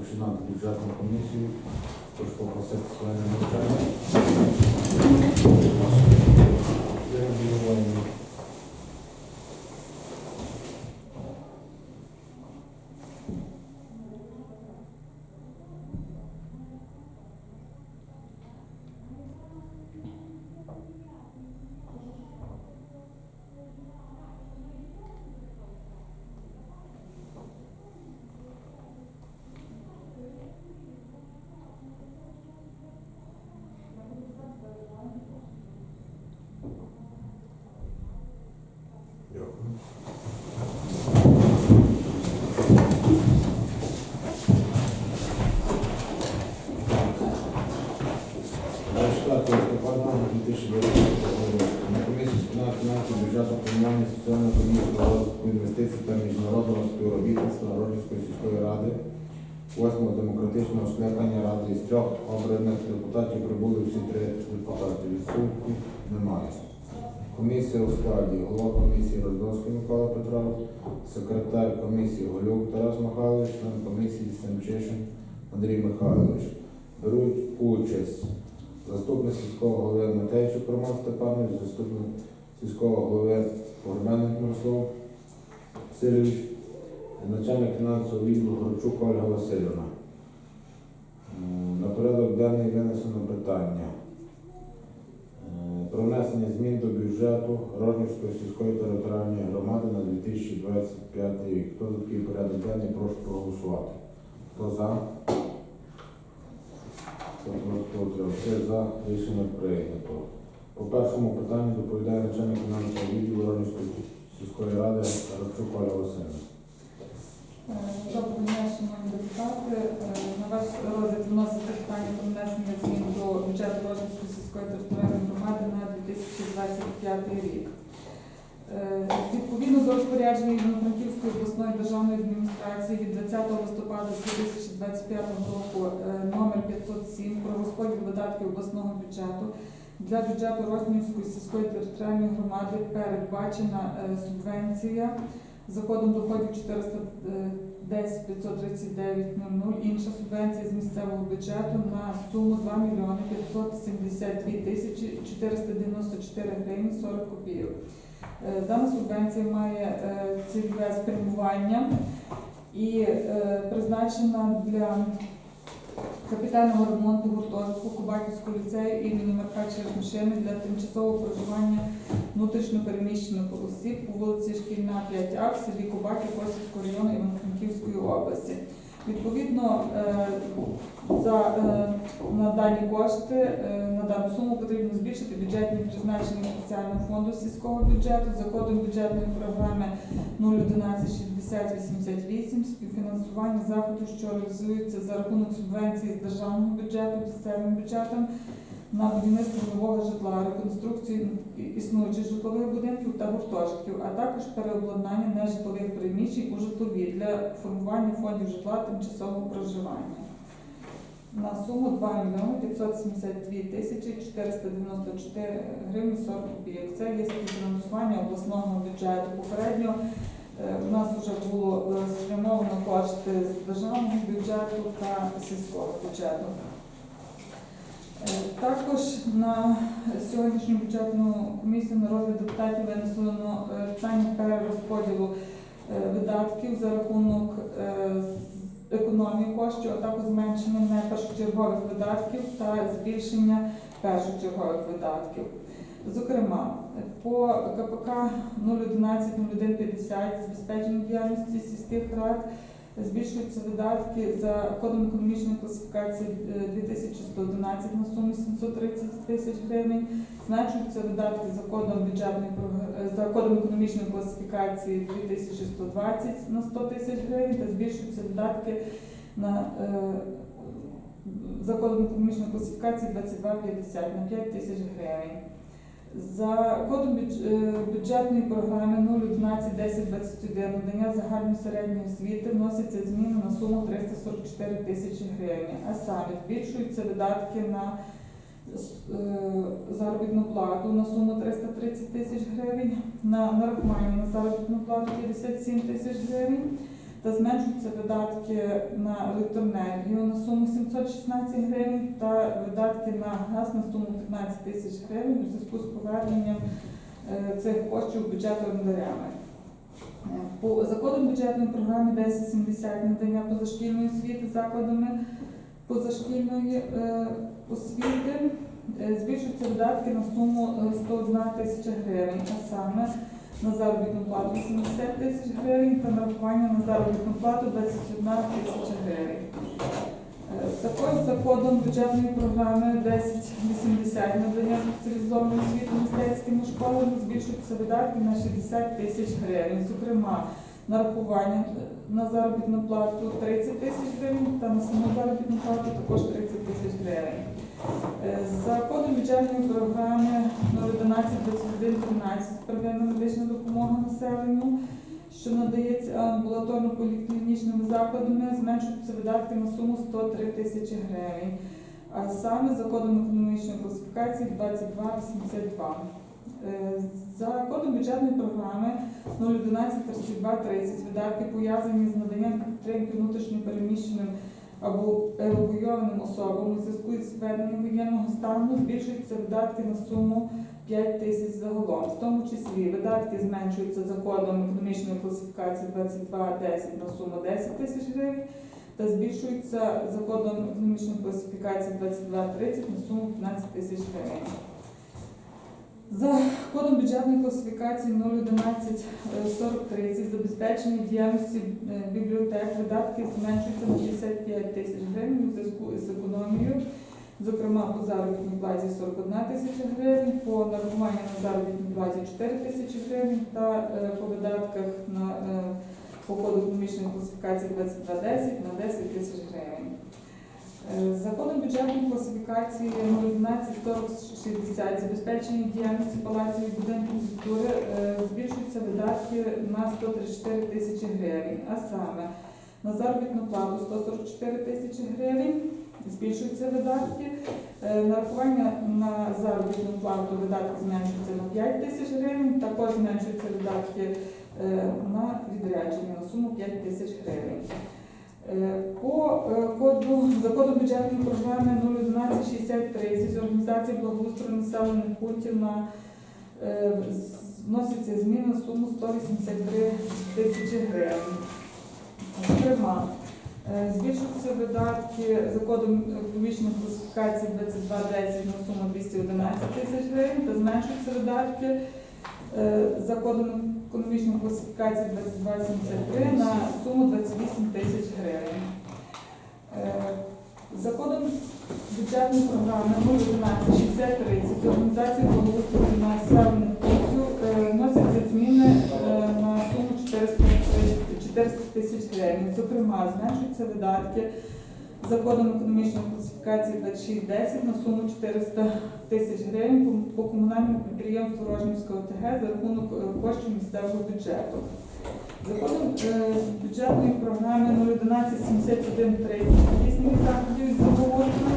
розпочинати бюджетну комісію. Прошу попросити своє навчання. 2009 року на комісії з бюджету комунальної соціально-економічного розвитку інвестицій та міжнародного співробітництва Народівської сільської ради, 8 демократичного скликання ради із трьох обраних депутатів прибули всі три депутати. Відсутку немає. Комісія у складі, голова комісії Роздовський Микола Петров, секретар комісії Голюк Тарас Михайлович, член комісії Семчишин Андрій Михайлович. Беруть участь заступник сільського голови Матейчук Роман Степанович, заступник сільського голови Погребенник Мирослав Васильович, начальник фінансового відділу Горчук Ольга Васильівна. На порядок денний винесено питання е, про внесення змін до бюджету Рожнівської сільської територіальної громади на 2025 рік. Хто за такий порядок денний, прошу проголосувати. Хто за? Утримався? Все за рішення прийнято. По першому питанню доповідає начальник фінансового відділу Рожнівської сільської ради Рабчук Оля Васильівна. Доброго дня, шановні депутати. Е, На ваш розгляд вноситься питання про внесення змін до бюджету Рожнівської сільської територіальної громади на 2025 рік. Е, Відповідно до розпорядження Івано-Франківської обласної державної адміністрації від 20 листопада 2025 року е, номер 507 про розподіл видатків обласного бюджету для бюджету Рожнівської сільської територіальної громади передбачена е, субвенція за кодом доходів 410 539 00 інша субвенція з місцевого бюджету на суму 2 мільйони 572 тисячі 494 гривні 40 копійок. Е, Дана субвенція має е, цільове спрямування і е, призначена для капітального ремонту гуртожитку Кубаківського ліцею імені Марка Черемшини для тимчасового проживання внутрішньопереміщених осіб по вулиці Шкільна 5А в селі Кубаків Косівського району Івано-Франківської області. Відповідно, е, за, е, на дані кошти, е, на дану суму потрібно збільшити бюджетні призначення спеціального фонду сільського бюджету за кодом бюджетної програми 0116088 співфінансування заходів, що реалізуються за рахунок субвенції з державного бюджету місцевим бюджетом на будівництво нового житла, реконструкцію існуючих житлових будинків та гуртожитків, а також переобладнання нежитлових приміщень у житлові для формування фондів житла тимчасового проживання. На суму 2 мільйони 572 тисячі 494 гривні 40 копійок. Це є співфінансування обласного бюджету. Попередньо е, у нас вже було е, спрямовано кошти з державного бюджету та сільського бюджету. Е, Також на сьогоднішню бюджетну комісію на розгляд депутатів винесено е, питання перерозподілу е, видатків за рахунок е, економії коштів, а також зменшення непершочергових видатків та збільшення першочергових видатків. Зокрема, по КПК 011-0150 забезпечення діяльності сільських рад Збільшуються видатки за кодом економічної класифікації е, 2111 на суму 730 тисяч гривень. Зменшуються видатки за кодом бюджетної е, за кодом економічної класифікації 2120 на 100 тисяч гривень та збільшуються видатки на е, за кодом економічної класифікації 2250 на 5 тисяч гривень. За кодом е, бюджетної програми 0111021 надання загальної середньої освіти вносяться зміни на суму 344 тисячі гривень, а саме збільшуються видатки на е, заробітну плату на суму 330 тисяч гривень, на нарахування на заробітну плату 57 тисяч гривень, та зменшуються видатки на електроенергію на суму 716 гривень та видатки на газ на суму 15 тисяч гривень у зв'язку з поверненням е, цих коштів бюджету орендарями. По закону бюджетної програми 1070 надання позашкільної освіти закладами позашкільної е, освіти е, збільшуються видатки на суму е, 101 тисяча гривень, а саме на заробітну плату 80 тисяч гривень та нарахування на заробітну плату 21 тисяча гривень. Е, Також за кодом бюджетної програми 1080 надання спеціалізованої освіти мистецькими школами збільшуються видатки на 60 тисяч гривень. Зокрема, нарахування на заробітну плату 30 тисяч гривень та на саму заробітну плату також 30 тисяч гривень. Е, За кодом бюджетної програми 011-2113 первинна медична допомога населенню, що надається амбулаторно-поліклінічними закладами, зменшуються видатки на суму 103 тисячі гривень, а саме за кодом економічної класифікації 2282. Е, За кодом бюджетної програми 011-3230 видатки пов'язані з наданням підтримки внутрішньопереміщеним або евакуйованим особам у зв'язку із введенням воєнного стану збільшуються видатки на суму 5 тисяч загалом. В тому числі видатки зменшуються за кодом економічної класифікації 2210 на суму 10 тисяч гривень та збільшуються за кодом економічної класифікації 2230 на суму 15 тисяч гривень. За кодом бюджетної класифікації 011 4030 забезпечення діяльності е, бібліотек видатки зменшуються на 55 тисяч гривень у зв'язку із економією. Зокрема, по заробітній платі 41 тисяча гривень, по нарахуванню на заробітній платі 4 тисячі гривень та е, по видатках на е, по коду економічної класифікації 2210 на 10 тисяч гривень. Е, За кодом бюджетної класифікації 012-4060 забезпечення діяльності палаців і будинків культури е, збільшуються видатки на 134 тисячі гривень, а саме на заробітну плату 144 тисячі гривень, збільшуються видатки, Е, нарахування на заробітну плату видатки зменшуються на 5 тисяч гривень, також зменшуються видатки на відрядження на суму 5 тисяч гривень. Е, По е, коду за кодом бюджетної програми 0116030 організації благоустрою населених пунктів на е, вносяться зміни на суму 183 тисячі гривень. Зокрема, збільшуються видатки за кодом економічної класифікації 2210 на суму 211 тисяч гривень та зменшуються видатки за кодом економічної класифікації 2273 на суму 28 тисяч гривень. Е, За кодом бюджетної програми 011-6030 організації благоустрою населених пунктів е, вносяться зміни е, на суму 400 400 тисяч гривень. Зокрема, зменшуються видатки за кодом економічної класифікації 2610 на суму 400 тисяч гривень по- комунальному підприємству Рожнівського ОТГ за рахунок е, коштів місцевого бюджету. Законом е, бюджетної програми 011-7130 здійснення заходів із благоустрою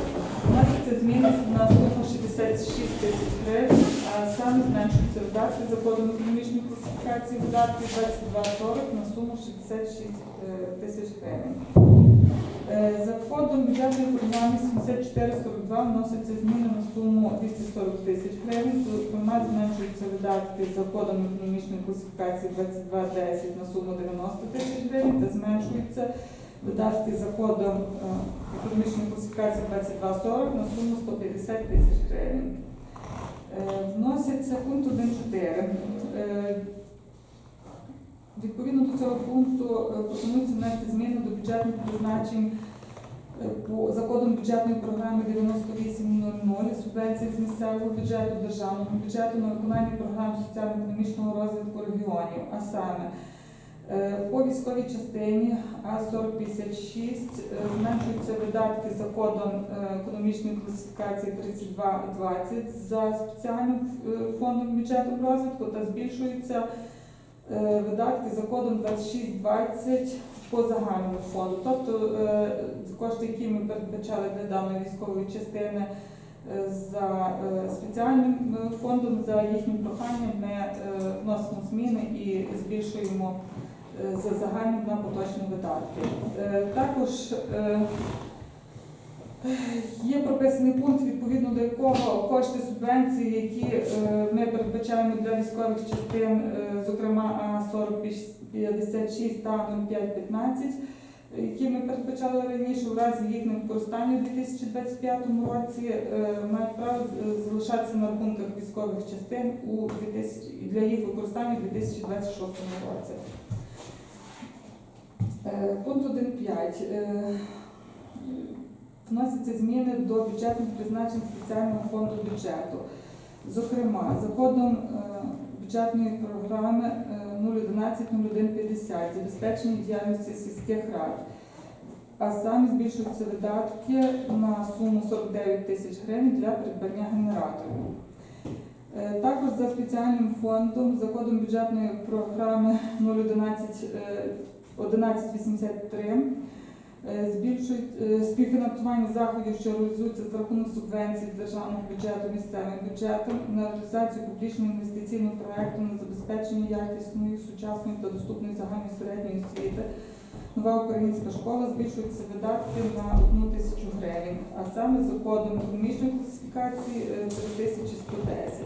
вносяться зміни на суму 66 тисяч гривень, саме зменшуються видатки за кодом економічної класифікації видатки 2240 на суму 66 е, тисяч гривень. Е, За кодом бюджетної програми 7442 вносяться зміни на суму 240 тисяч гривень. Зокрема, зменшуються видатки за кодом економічної класифікації 2210 на суму 90 тисяч гривень та зменшуються видатки за кодом е, економічної класифікації 2240 на суму 150 тисяч гривень. Е, Вносяться пункт 1.4. Е, Відповідно до цього пункту е, пропонується внести зміни до бюджетних призначень по за кодом бюджетної програми 9800 субвенції з місцевого бюджету, державного бюджету на виконання програм соціально-економічного розвитку регіонів, а саме по військовій частині А4056 е, зменшуються видатки за кодом е, економічної класифікації 3220 за спеціальним е, фондом бюджету розвитку та збільшуються е, видатки за кодом 2620 по загальному фонду. Тобто е, кошти, які ми передбачали для даної військової частини е, за е, спеціальним е, фондом, за їхнім проханням ми е, вносимо зміни і збільшуємо е, за загальні на поточні видатки. Е, Також е, є прописаний пункт, відповідно до якого кошти субвенції, які е, ми передбачаємо для військових частин, е, зокрема А4056 та 0515, які ми передбачали раніше, в разі їх невикористання у 2025 році, е, мають право залишатися на рахунках військових частин у 2000 для їх використання у 2026 році. Е, Пункт 1.5. Е, Вносяться зміни до бюджетних призначень спеціального фонду бюджету. Зокрема, за кодом е, бюджетної програми е, 011-0150 забезпечення діяльності сільських рад. А самі збільшуються видатки на суму 49 тисяч гривень для придбання генераторів. Також за спеціальним фондом, за кодом бюджетної програми 011 е, 1183 е, збільшують е, співфінансування заходів, що реалізуються за рахунок субвенцій з державного бюджету місцевим бюджетом на реалізацію публічного інвестиційного проекту на забезпечення якісної, сучасної та доступної загальної середньої освіти. Нова українська школа збільшуються видатки на одну тисячу гривень, а саме за кодом економічної класифікації е, 3110.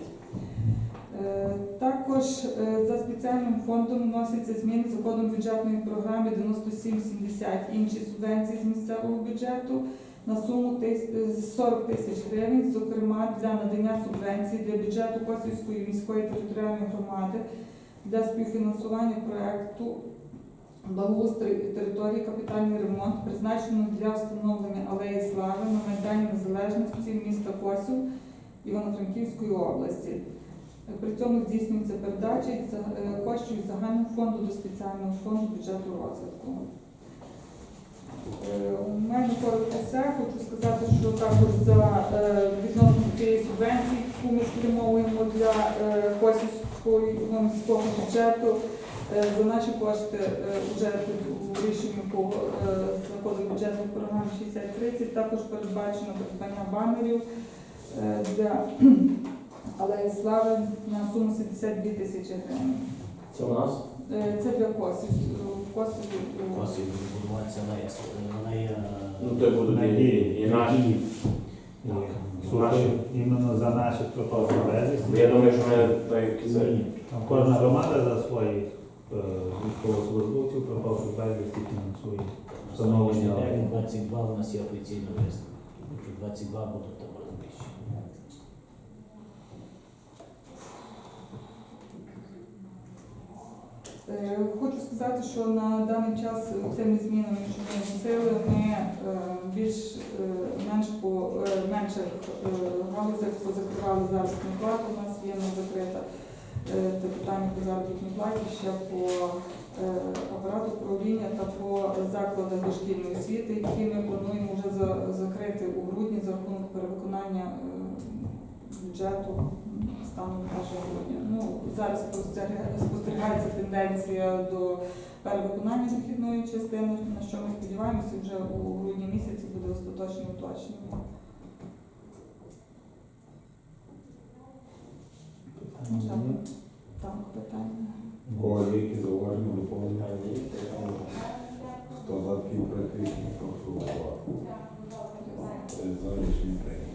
Е, Також е, за спеціальним фондом вносяться зміни за кодом бюджетної програми 9770 інші субвенції з місцевого бюджету на суму е, 40 тисяч гривень, зокрема для надання субвенцій для бюджету Косівської міської територіальної громади для співфінансування проекту благоустрій території капітальний ремонт, призначено для встановлення алеї слави на Майдані Незалежності міста Косів Івано-Франківської області. При цьому здійснюється передача е, коштів загального фонду до спеціального фонду бюджету розвитку. Е, У мене коротко все. Хочу сказати, що також за е, відносно цієї субвенції, яку ми спрямовуємо для ну, міського бюджету, за наші кошти вже у рішенні по закону бюджетної програми 6030 також передбачено придбання банерів для Алеї Слави на суму 72 тисячі гривень. Це у нас? Е, Це для Косів. Будуватися на на неї. Ну, то будуть і, і наші. Наші. Іменно за наші пропавші безвісти. Я думаю, що ми так це. Там кожна громада за своїх е, військовослужбовців пропавших безвісти фінансує. Встановлення. Встановлення 22 у нас є офіційно виставка. 22 будуть, то буде більше. Е, Хочу сказати, що на даний час цими змінами, що ми вносили, ми е, більш е, менш по е, менших е, галузях позакривали заробітну плату. У нас є не закрита е, це питання по заробітній платі ще по е, апарату управління та по закладах дошкільної освіти, які ми плануємо вже закрити у грудні за рахунок перевиконання е, бюджету станом на 1 грудня. Ну, зараз спостерігається тенденція до перевиконання дохідної частини, на що ми сподіваємося, вже у грудні місяці буде остаточне уточнення. Так, питання. Є які зауваження доповнення? Хто за такий прошу голосувати. За рішення прийнято.